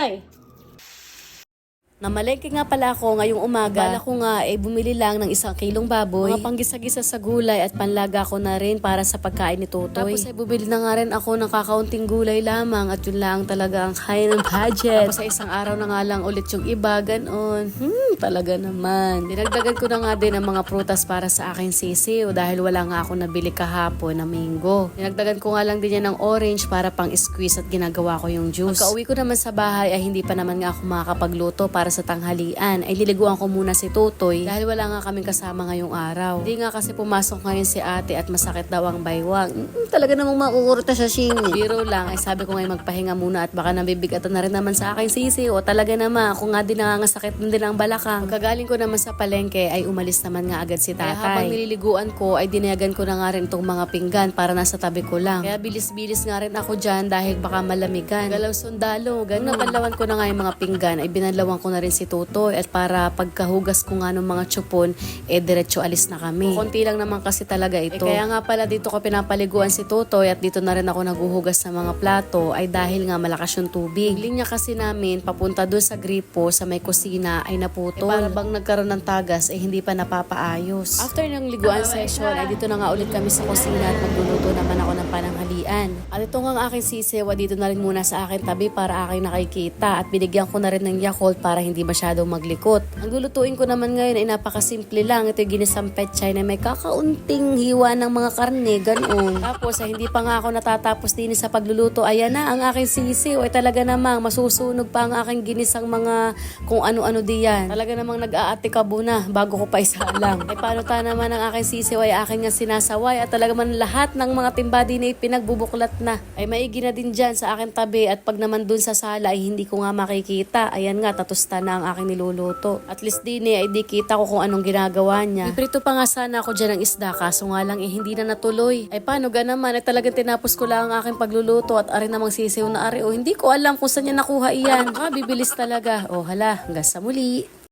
Ay. Namalengke nga pala ako ngayong umaga. Bala ko nga eh bumili lang ng isang kilong baboy. Mga panggisa-gisa sa gulay at panlaga ko na rin para sa pagkain ni Totoy. Tapos ay bumili na nga rin ako ng kakaunting gulay lamang at yun lang talaga ang kaya ng budget. Tapos sa isang araw na nga lang ulit yung iba, ganon. Hmm, talaga naman. Dinagdagan ko na nga din ang mga prutas para sa aking sisiw dahil wala nga ako nabili kahapon na mango. Dinagdagan ko nga lang din yan ng orange para pang squeeze at ginagawa ko yung juice. Pagka uwi ko naman sa bahay ay hindi pa naman nga ako makakapagluto para sa tanghalian. Ay liliguan ko muna si Totoy dahil wala nga kaming kasama ngayong araw. Hindi nga kasi pumasok ngayon si ate at masakit daw ang baywang. Mm, talaga namang makukurta sa singit. Biro lang ay sabi ko ngayon magpahinga muna at baka nabibigatan na rin naman sa aking sisi o talaga naman ako nga din nangangasakit din ang balakang. Kagaling ko naman sa palengke ay umalis naman nga agad si tatay. Kaya habang nililiguan ko ay dinayagan ko na nga rin itong mga pinggan para nasa tabi ko lang. Kaya bilis-bilis nga rin ako dyan dahil baka malamigan. Galaw sundalo, ganun. Banlawan ko na nga yung mga pinggan ay binanlawan ko na rin si Tutoy at para pagkahugas ko nga ng mga tsupon, eh diretso alis na kami. Konti lang naman kasi talaga ito. Eh, kaya nga pala dito ko pinapaliguan si Tutoy at dito na rin ako naguhugas ng mga plato ay dahil nga malakas yung tubig. Linya kasi namin papunta doon sa gripo sa may kusina ay naputol. Eh, para bang nagkaroon ng tagas eh hindi pa napapaayos. After ng liguan session ay dito na nga ulit kami sa kusina at magluluto naman ako ng pananghalian. At ito nga ang aking sisiwa dito na rin muna sa akin tabi para aking nakikita at binigyan ko na rin ng Yakult para hindi masyadong maglikot. Ang lulutuin ko naman ngayon ay napakasimple lang. Ito yung ginisang petchay na may kakaunting hiwa ng mga karne, ganoon. Tapos ay hindi pa nga ako natatapos din sa pagluluto. Ayan na ang aking sisiw ay talaga namang masusunog pa ang aking ginisang mga kung ano-ano diyan. Talaga namang nag-aatikabo na bago ko pa isalang. ay paano ta naman ang aking sisiw ay aking nga sinasaway at talaga man lahat ng mga timba din ay pinagbubuklat na. Ay maigi na din dyan sa aking tabi at pag naman dun sa sala ay hindi ko nga makikita. Ayan nga, tatusta na ang aking niluluto. At least din eh, ay di kita ko kung anong ginagawa niya. Iprito pa nga sana ako dyan ng isda kaso nga lang eh hindi na natuloy. Ay paano ga naman ay talagang tinapos ko lang ang aking pagluluto at ari namang sisiw na ari o hindi ko alam kung saan niya nakuha iyan. Ah, bibilis talaga. O hala, hanggang sa muli.